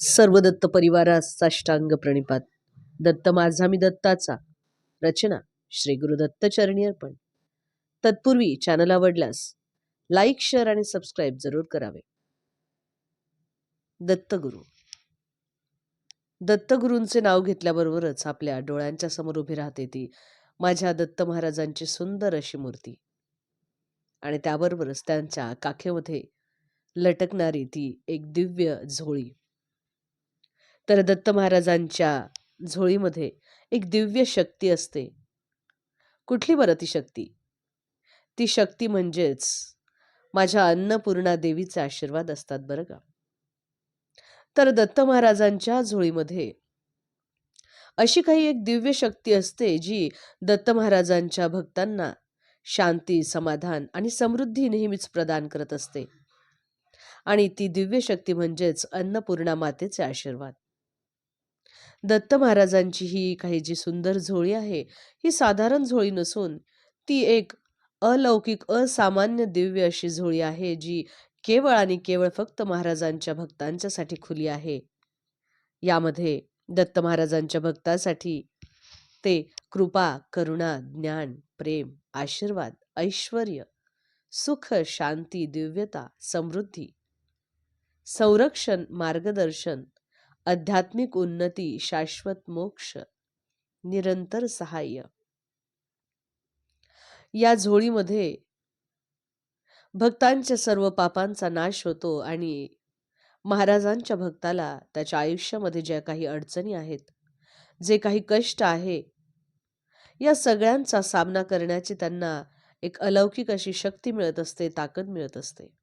सर्व दत्त परिवारास साष्टांग प्रणिपात. दत्त माझा मी दत्ताचा. रचना श्री गुरुदत्त चरणी अर्पण. तत्पूर्वी चॅनल आवडल्यास लाईक शेअर आणि सबस्क्राईब जरूर करावे. दत्तगुरु दत्तगुरूंचे नाव घेतल्याबरोबरच आपल्या डोळ्यांच्या समोर उभी राहते ती माझ्या दत्त महाराजांची सुंदर अशी मूर्ती. आणि त्याबरोबरच त्यांच्या काखेमध्ये लटकणारी ती एक दिव्य झोळी. तर दत्त महाराजांच्या झोळीमध्ये एक दिव्य शक्ती असते. कुठली बरं ती शक्ती? ती शक्ती म्हणजेच माझ्या अन्नपूर्णा देवीचे आशीर्वाद असतात बरं का? तर दत्त महाराजांच्या झोळीमध्ये अशी काही एक दिव्य शक्ती असते जी दत्त महाराजांच्या भक्तांना शांती समाधान आणि समृद्धी नेहमीच प्रदान करत असते. आणि ती दिव्य शक्ती म्हणजेच अन्नपूर्णा मातेचे आशीर्वाद. दत्त महाराजांची ही काही जी सुंदर झोळी आहे ही साधारण झोळी नसून ती एक अलौकिक असामान्य दिव्य अशी झोळी आहे जी केवळ आणि केवळ फक्त महाराजांच्या भक्तांच्यासाठी खुली आहे. यामध्ये दत्त महाराजांच्या भक्तासाठी ते कृपा करुणा ज्ञान प्रेम आशीर्वाद ऐश्वर सुख शांती दिव्यता समृद्धी संरक्षण मार्गदर्शन आध्यात्मिक उन्नती शाश्वत मोक्ष निरंतर सहाय्य. या झोळीमध्ये भक्तांच्या सर्व पापांचा नाश होतो आणि महाराजांच्या भक्ताला त्याच्या आयुष्यामध्ये ज्या काही अडचणी आहेत जे काही कष्ट आहे या सगळ्यांचा सामना करण्याची त्यांना एक अलौकिक अशी शक्ती मिळत असते ताकद मिळत असते.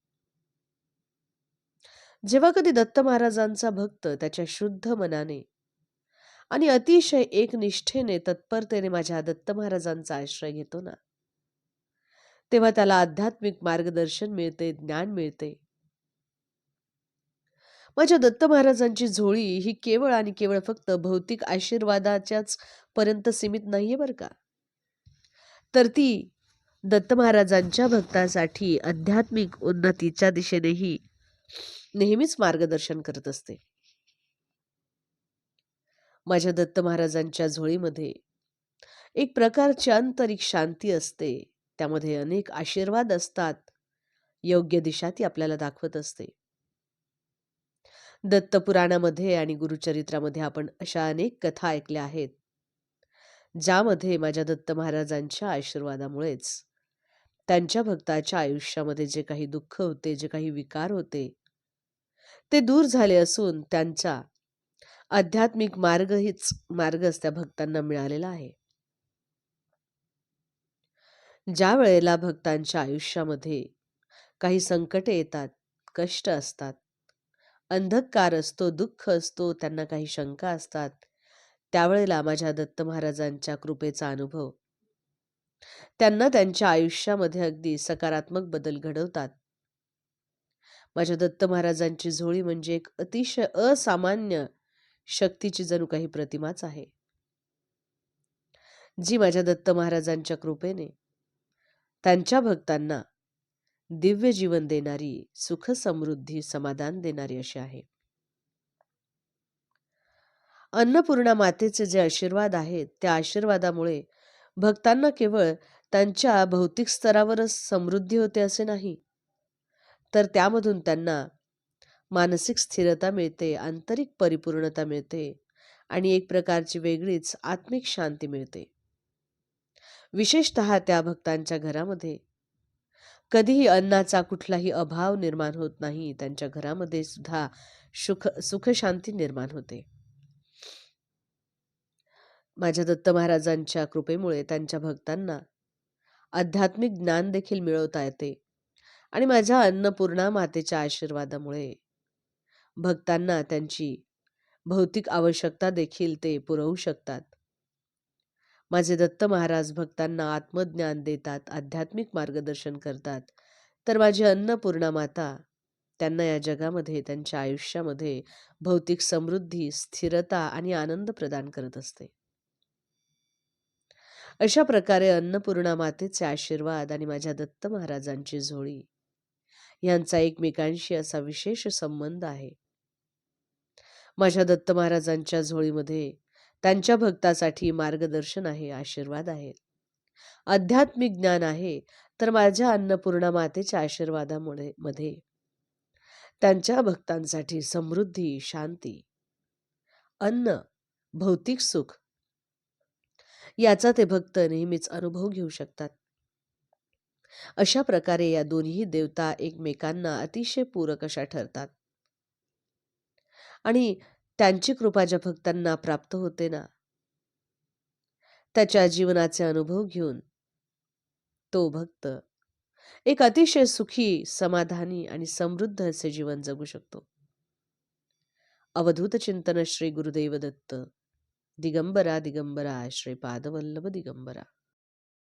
जेव्हा कधी दत्त महाराजांचा भक्त त्याच्या शुद्ध मनाने आणि अतिशय एक निष्ठेने तत्परतेने माझ्या दत्त महाराजांचा आश्रय घेतो ना तेव्हा त्याला आध्यात्मिक मार्गदर्शन मिळते ज्ञान मिळते. माझ्या दत्त महाराजांची झोळी ही केवळ आणि केवळ फक्त भौतिक आशीर्वादाच्याच पर्यंत सीमित नाहीये बरं का? तर ती दत्त महाराजांच्या भक्तासाठी आध्यात्मिक उन्नतीच्या दिशेनेही नेहमीच मार्गदर्शन करत असते. माझ्या दत्त महाराजांच्या झोळीमध्ये एक प्रकारची आंतरिक शांती असते. त्यामध्ये अनेक आशीर्वाद असतात. योग्य दिशा ती आपल्याला दाखवत असते. दत्त पुराणामध्ये आणि गुरुचरित्रामध्ये आपण अशा अनेक कथा ऐकल्या आहेत. ज्यामध्ये माझ्या दत्त महाराजांच्या आशीर्वादामुळेच त्यांच्या भक्ताच्या आयुष्यामध्ये जे काही दुःख होते जे काही विकार होते ते दूर झाले असून त्यांचा आध्यात्मिक मार्ग हीच मार्गच त्या भक्तांना मिळालेला आहे. ज्या वेळेला भक्तांच्या आयुष्यामध्ये काही संकटे येतात कष्ट असतात अंधकार असतो दुःख असतो त्यांना काही शंका असतात त्यावेळेला माझ्या दत्त महाराजांच्या कृपेचा अनुभव त्यांना त्यांच्या आयुष्यामध्ये अगदी सकारात्मक बदल घडवतात. माझ्या दत्त महाराजांची झोळी म्हणजे एक अतिशय असामान्य शक्तीची जणू काही प्रतिमाच आहे. जी माझ्या दत्त महाराजांच्या कृपेने त्यांच्या भक्तांना दिव्य जीवन देणारी सुख समृद्धी समाधान देणारी अशी आहे. अन्नपूर्णा मातेचे जे आशीर्वाद आहेत त्या आशीर्वादामुळे भक्तांना केवळ त्यांच्या भौतिक स्तरावरच समृद्धी होते असे नाही तर त्यामधून त्यांना मानसिक स्थिरता मिळते आंतरिक परिपूर्णता मिळते आणि एक प्रकारची वेगळीच आत्मिक शांती मिळते. विशेषत त्या भक्तांच्या घरामध्ये. कधीही अन्नाचा कुठलाही अभाव निर्माण होत नाही त्यांच्या घरामध्ये सुद्धा सुख सुखशांती निर्माण होते. माझ्या दत्त महाराजांच्या कृपेमुळे त्यांच्या भक्तांना आध्यात्मिक ज्ञान देखील मिळवता येते. आणि माझ्या अन्नपूर्णा मातेच्या आशीर्वादामुळे. भक्तांना त्यांची भौतिक आवश्यकता देखील ते पुरवू शकतात. माझे दत्त महाराज भक्तांना आत्मज्ञान देतात आध्यात्मिक मार्गदर्शन करतात. तर माझी अन्नपूर्णा माता त्यांना या जगामध्ये त्यांच्या आयुष्यामध्ये भौतिक समृद्धी स्थिरता आणि आनंद प्रदान करत असते. अशा प्रकारे अन्नपूर्णा मातेचे आशीर्वाद आणि माझ्या दत्त महाराजांची झोळी यांचा एकमेकांशी असा विशेष संबंध आहे. माझ्या दत्त महाराजांच्या झोळीमध्ये त्यांच्या भक्तासाठी मार्गदर्शन आहे आशीर्वाद आहे. आध्यात्मिक ज्ञान आहे तर माझ्या अन्नपूर्णा मातेच्या आशीर्वादामुळे मध्ये. त्यांच्या भक्तांसाठी समृद्धी शांती अन्न भौतिक सुख याचा ते भक्त नेहमीच अनुभव घेऊ शकतात. अशा प्रकारे या दोन्ही देवता एकमेकांना अतिशय पूरक अशा ठरतात. आणि त्यांची कृपा ज्या भक्तांना प्राप्त होते ना त्याच्या जीवनाचे अनुभव घेऊन तो भक्त एक अतिशय सुखी समाधानी आणि समृद्ध असे जीवन जगू शकतो. अवधूत चिंतन श्री गुरुदेव दत्त. दिगंबरा दिगंबरा श्री पादवल्लभ दिगंबरा.